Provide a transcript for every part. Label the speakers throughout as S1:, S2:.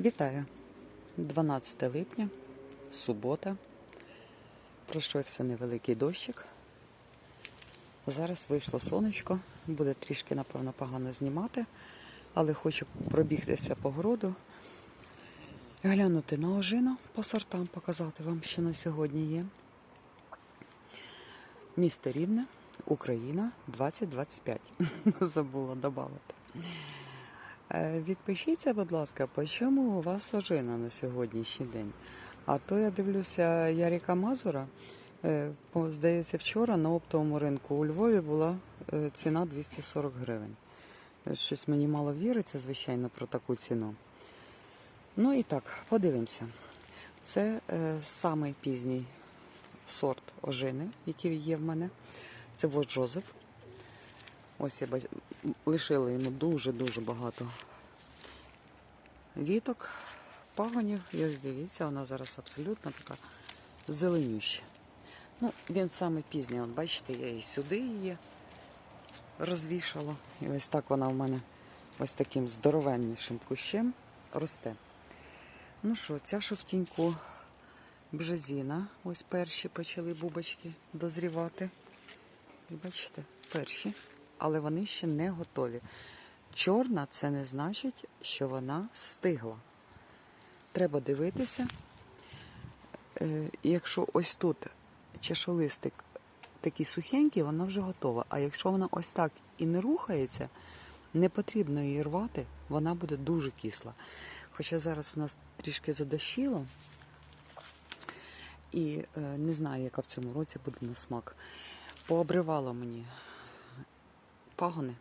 S1: Вітаю! 12 липня, субота. Пройшовся невеликий дощик. Зараз вийшло сонечко, буде трішки, напевно, погано знімати, але хочу пробігтися по городу, глянути на ожину по сортам, показати вам, що на сьогодні є. Місто Рівне, Україна 2025. Забула додати. Е, Відпишіться, будь ласка, по чому у вас ожина на сьогоднішній день? А то я дивлюся Яріка Мазура. е, Здається, вчора на оптовому ринку у Львові була е, ціна 240 гривень. Щось мені мало віриться, звичайно, про таку ціну. Ну і так, подивимося. Це е, самий пізній сорт ожини, який є в мене. Це Вождь Жозеф. Ось я бач... лишила йому дуже-дуже багато віток, пагонів. І ось дивіться, вона зараз абсолютно така зеленюща. Ну, він саме пізній, от бачите, я і сюди її розвішала. І ось так вона в мене ось таким здоровеннішим кущем росте. Ну що, ця в бжезіна. Ось перші почали бубочки дозрівати. Бачите, перші, але вони ще не готові. Чорна це не значить, що вона стигла. Треба дивитися. Е, Якщо ось тут чашолистик такий сухенький, вона вже готова. А якщо вона ось так і не рухається, не потрібно її рвати, вона буде дуже кисла. Хоча зараз у нас трішки задощило, і е, не знаю, яка в цьому році буде на смак. Пообривало мені пагони.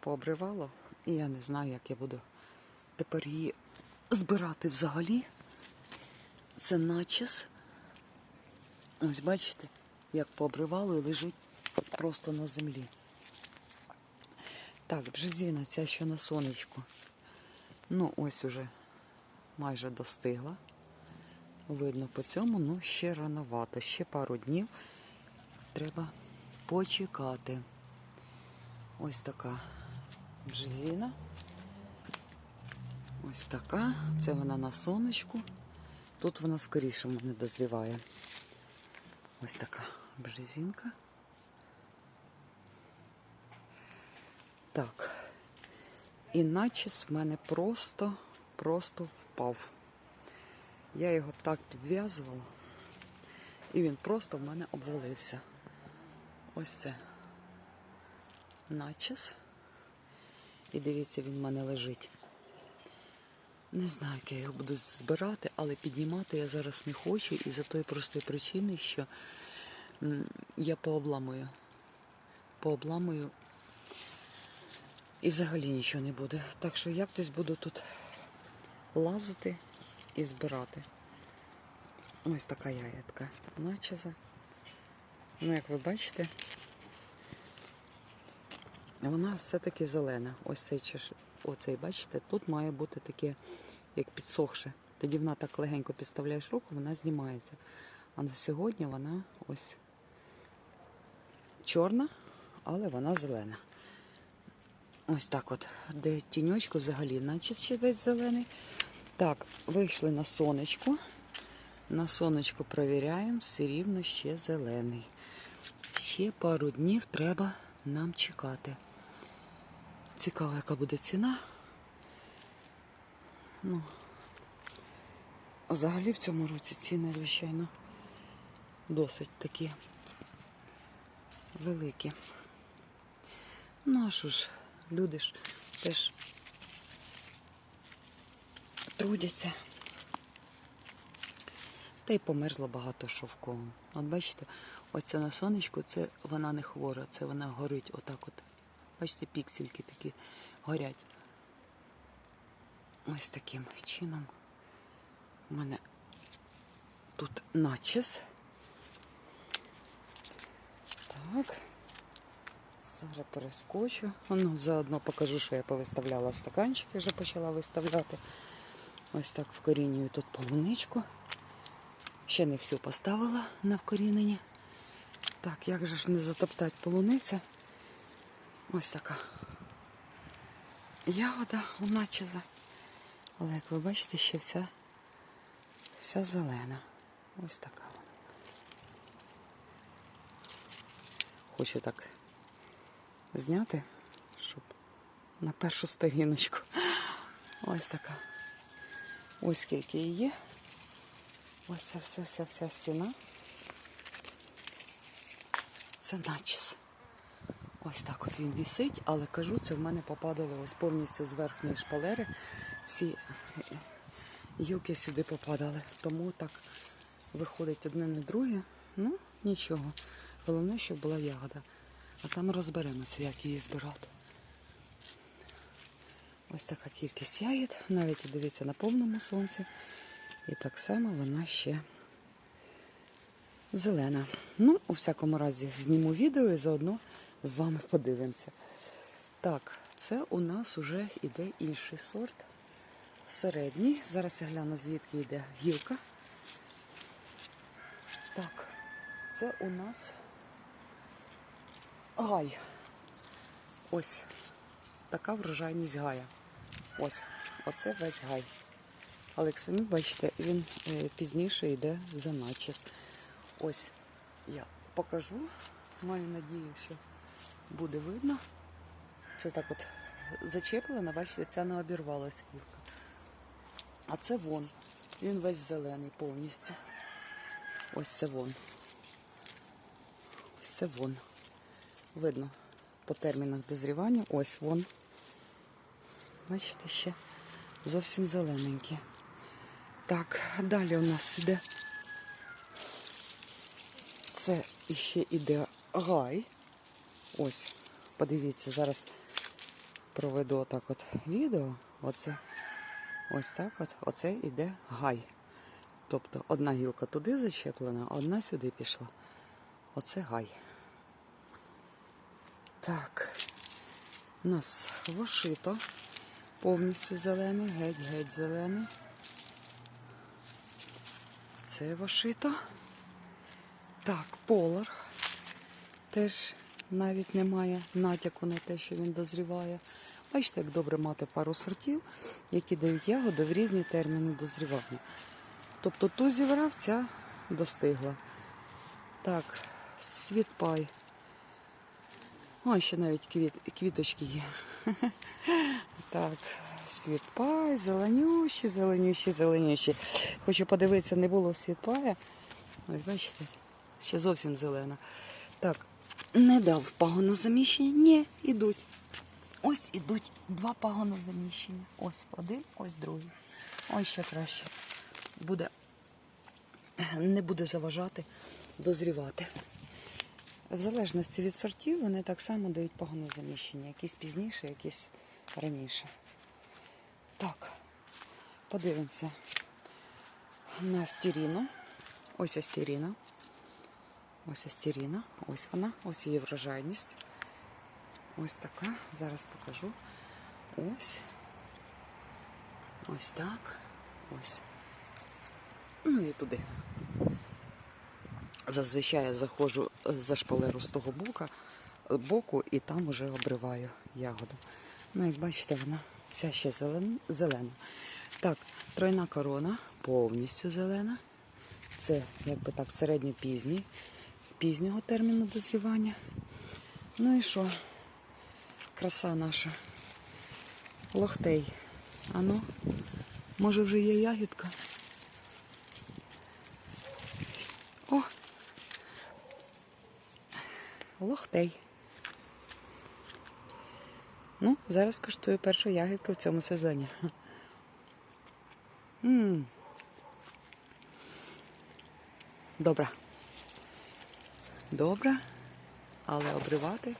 S1: Пообривало. І я не знаю, як я буду тепер її збирати взагалі. Це начес. Ось бачите, як пообривало і лежить просто на землі. Так, бжезіна ця що на сонечку. Ну, ось уже майже достигла. Видно по цьому, ну ще рановато, ще пару днів треба почекати. Ось така бжезіна. Ось така. Це вона на сонечку. Тут вона скоріше мене дозріває. Ось така бжезінка. Так. І начес в мене просто, просто впав. Я його так підв'язувала, і він просто в мене обвалився. Ось це начес. І дивіться, він в мене лежить. Не знаю, як я його буду збирати, але піднімати я зараз не хочу і за тої простої причини, що я пообламую. Пообламую і взагалі нічого не буде. Так що я хтось буду тут лазити і збирати. Ось така ягідка начеза. Ну, як ви бачите, вона все-таки зелена. Ось цей оцей, бачите, тут має бути таке, як підсохше. Тоді вона так легенько підставляєш руку, вона знімається. А на сьогодні вона ось чорна, але вона зелена. Ось так от. Де тіньочку взагалі, наче ще весь зелений. Так, вийшли на сонечко. На сонечко провіряємо, все рівно ще зелений. Ще пару днів треба нам чекати. Цікаво, яка буде ціна. Ну, взагалі в цьому році ціни, звичайно, досить такі великі. Ну, а що ж, люди ж теж трудяться. Та й померзло багато шовку. От бачите, оця на сонечку, це вона не хвора, це вона горить отак от. Бачите, піксельки такі горять. Ось таким чином. У мене тут начес. Так. Зараз перескочу. Ну, заодно покажу, що я повиставляла стаканчики, вже почала виставляти. Ось так вкорінюю тут полуничку. Ще не всю поставила на вкорінення. Так, як же ж не затоптати полуниця? Ось така ягода у начеза. Але як ви бачите, ще вся, вся зелена. Ось така вона. Хочу так зняти, щоб на першу сторіночку. Ось така. Ось скільки її. Ось це все, вся, вся стіна. Це начіс. Ось так от він вісить, але кажу, це в мене попадало ось повністю з верхньої шпалери. Всі гілки сюди попадали. Тому так виходить одне на друге. Ну, нічого. Головне, щоб була ягода. А там розберемося, як її збирати. Ось така кількість ягід. Навіть дивіться на повному сонці. І так само вона ще зелена. Ну, у всякому разі, зніму відео і заодно з вами подивимося. Так, це у нас вже йде інший сорт. Середній. Зараз я гляну, звідки йде гілка. Так, це у нас гай. Ось така врожайність гая. Ось, оце весь гай. Але як самі бачите, він е, пізніше йде за начіс. Ось я покажу. Маю надію, що буде видно. Це так от зачеплено, бачите, ця не обірвалася гілка. А це вон. Він весь зелений повністю. Ось це вон. Це вон. Видно по термінах дозрівання. Ось вон. Бачите, ще зовсім зелененькі. Так, далі у нас іде. Це іще іде гай. Ось, подивіться, зараз проведу отак от відео. Оце, ось так от, оце іде гай. Тобто одна гілка туди зачеплена, а одна сюди пішла. Оце гай. Так, у нас вошито. Повністю зелений, геть-геть зелений. Це вошито. Так, полар. Теж навіть немає натяку на те, що він дозріває. Бачите, як добре мати пару сортів, які дають ягоди в різні терміни дозрівання. Тобто ту зібрав, ця достигла. Так, світпай. О, ще навіть квіт, квіточки є. Так, світпай, зеленющі, зеленющі, зеленющі. Хочу подивитися, не було світпая. Ось бачите, ще зовсім зелена. Так, не дав пагонозаміщення? Ні, ідуть. Ось ідуть два пагонозаміщення. Ось один, ось другий. Ось ще краще. Буде, не буде заважати дозрівати. В залежності від сортів вони так само дають пагонозаміщення. Якісь пізніше, якісь раніше. Так, подивимося на стіріну. Ось астеріна. Ось астеріна. Ось вона, ось її врожайність. Ось така. Зараз покажу. Ось. Ось так. Ось. Ну і туди. Зазвичай я заходжу за шпалеру з того боку, боку і там вже обриваю ягоду. Ну, як бачите, вона вся ще зелен, зелена. Так, тройна корона повністю зелена. Це, якби так, середньопізній, пізнього терміну дозрівання. Ну і що? Краса наша. Лохтей. Ану, може вже є ягідка? О! Лохтей. Ну, зараз коштую першу ягідку в цьому сезоні. Ммм. Добре. Добре, але обривати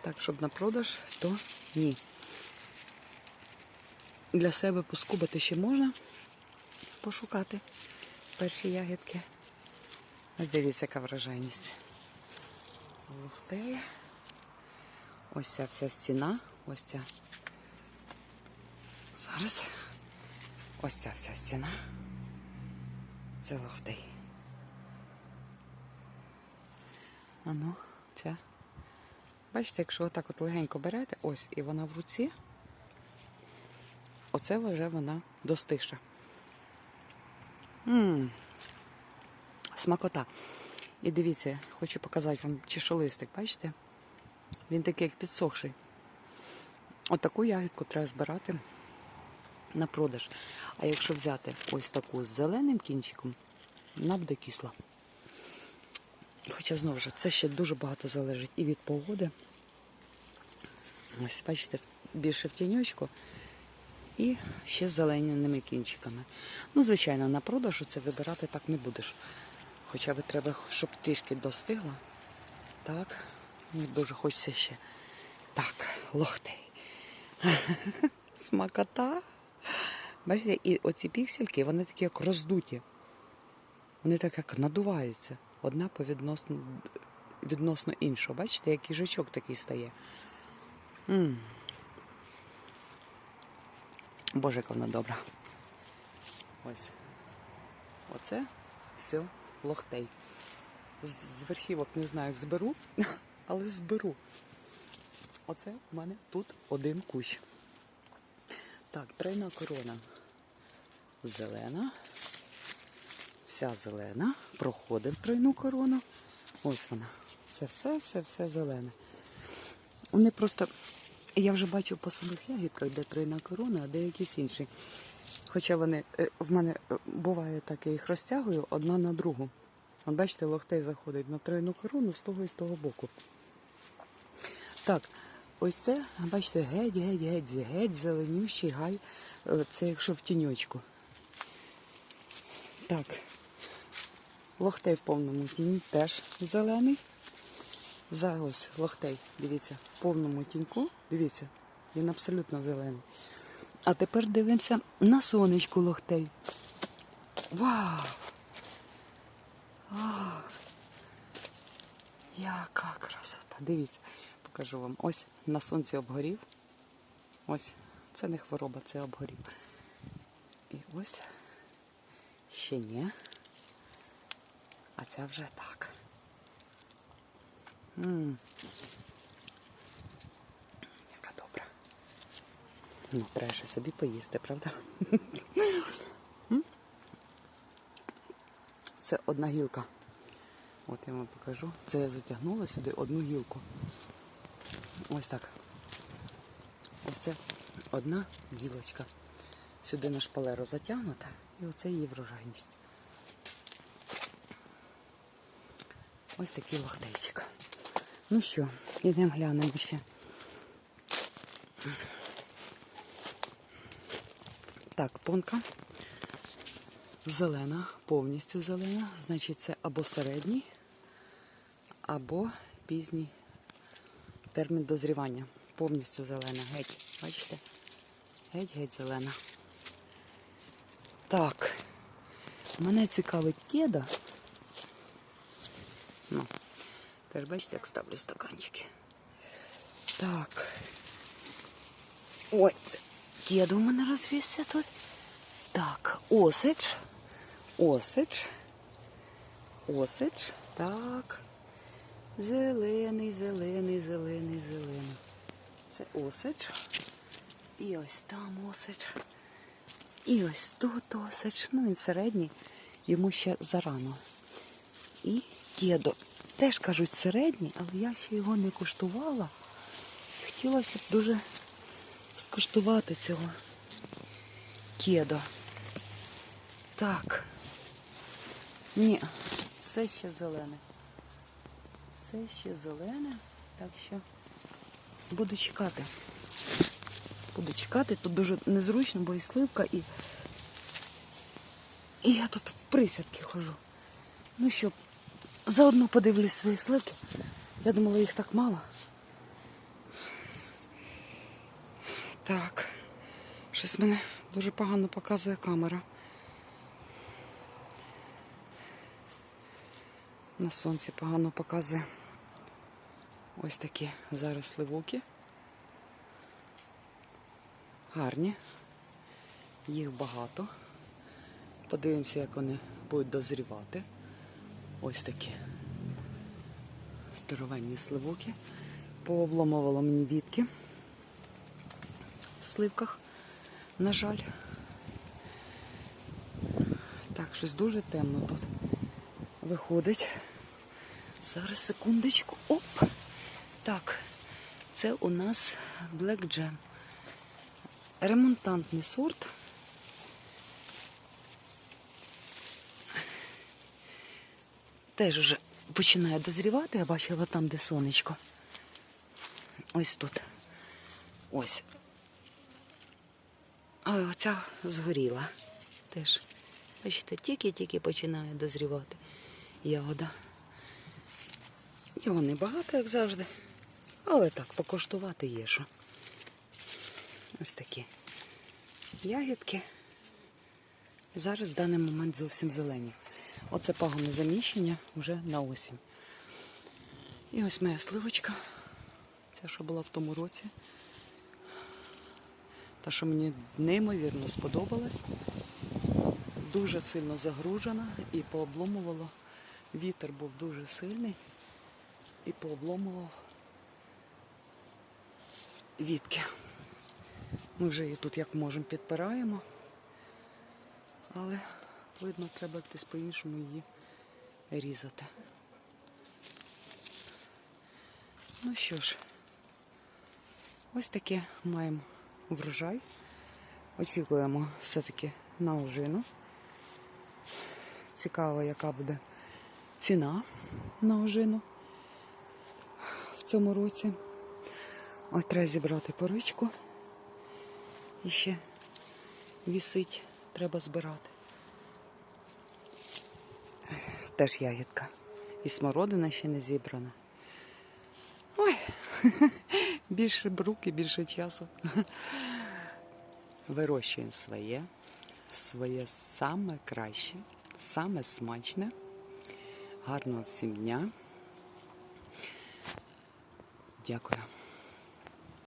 S1: так, щоб на продаж, то ні. Для себе поскубати ще можна пошукати перші ягідки. Ось дивіться, яка вражайність. Лухтея. Ось ця вся стіна. Ось ця. Зараз. Ось ця вся стіна. Це лохтей. Ану, ця. Бачите, якщо отак от легенько берете, ось, і вона в руці. Оце вже вона достигша. Мм. Смакота. І дивіться, хочу показати вам чешолистик, бачите? Він такий, як підсохший. Отаку ягідку треба збирати на продаж. А якщо взяти ось таку з зеленим кінчиком, вона буде кисла. Хоча знову ж, це ще дуже багато залежить і від погоди. Ось, бачите, більше в тіньочку і ще з зеленими кінчиками. Ну, звичайно, на продажу це вибирати так не будеш. Хоча би треба, щоб трішки достигла. Так, мені дуже хочеться ще. Так, лохтей. Смакота. Бачите, і оці піксельки, вони такі як роздуті. Вони так як надуваються. Одна по відносно, відносно іншого. Бачите, як їжачок такий стає. м Боже, яка вона добра. Ось. Оце все лохтей. З верхівок не знаю, як зберу, але зберу. Оце в мене тут один кущ. Так, тройна корона. Зелена. Вся зелена. Проходимо тройну корону. Ось вона. Це все, все, все зелене. Вони просто. Я вже бачу по самих ягідках, де тройна корона, а де якісь інші. Хоча вони е, в мене е, буває так, я їх розтягую одна на другу. От бачите, лохтей заходить на тройну корону з того і з того боку. Так, ось це, бачите, геть, геть, геть, геть, зеленющий гай. Е, Це якщо в тіньочку. Так. Лохтей в повному тіні теж зелений. За ось лохтей, дивіться, в повному тіньку. Дивіться, він абсолютно зелений. А тепер дивимося на сонечку лохтей. Вау! Вау! Яка красота! Дивіться, покажу вам. Ось на сонці обгорів. Ось, це не хвороба, це обгорів. І ось ще ні. А ця вже так. м Яка добра. Ну, ще собі поїсти, правда? Це одна гілка. От я вам покажу. Це я затягнула сюди одну гілку. Ось так. Ось це одна гілочка. Сюди на шпалеру затягнута. І оце її врожайність. Ось такий лохтейчик. Ну що, йдемо глянемо ще. Так, понка. Зелена, повністю зелена. Значить, це або середній, або пізній термін дозрівання. Повністю зелена. Геть. Бачите? Геть-геть зелена. Так. Мене цікавить кеда. Ну, теж бачите, як ставлю стаканчики. Так. Ой, це кеда у мене розвісся тут. Так, осич. Осич. Осич. Так. Зелений, зелений, зелений, зелений. Це осич. І ось там осич. І ось тут осич. Ну, він середній, йому ще зарано. І кедо. Теж кажуть середній, але я ще його не куштувала. Хотілося б дуже скуштувати цього кедо. Так. Ні, все ще зелене. Все ще зелене, так що буду чекати. Буду чекати, тут дуже незручно, бо і сливка, і, і я тут в присядки хожу. Ну що, заодно подивлюсь свої сливки. Я думала, їх так мало. Так, щось мене дуже погано показує камера. На сонці погано показує. Ось такі зараз сливуки. Гарні. Їх багато. Подивимося, як вони будуть дозрівати. Ось такі здоровенні сливуки. Пообломувало мені вітки в сливках. На жаль. Так, щось дуже темно тут виходить. Зараз секундочку. Оп. Так, це у нас Black Jam. Ремонтантний сорт. Теж вже починає дозрівати, я бачила там, де сонечко. Ось тут. Ось. Але оця згоріла. Теж. Бачите, тільки-тільки починає дозрівати ягода. Його небагато, як завжди. Але так, покоштувати є що. Ось такі ягідки. Зараз в даний момент зовсім зелені. Оце пагоне заміщення вже на осінь. І ось моя сливочка. Ця, що була в тому році. Та, що мені неймовірно сподобалась. Дуже сильно загружена і пообломувало. Вітер був дуже сильний і пообломував вітки. Ми вже її тут як можемо підпираємо, але видно, треба десь по-іншому її різати. Ну що ж, ось таке маємо врожай. Очікуємо все-таки на ожину. Цікаво, яка буде ціна на ожину в цьому році. Ось треба зібрати поричку. І ще вісить, треба збирати. Теж ягідка. І смородина ще не зібрана. Ой, більше руки, більше часу. Вирощуємо своє, своє саме краще, саме смачне. Гарного всім дня. Дякую.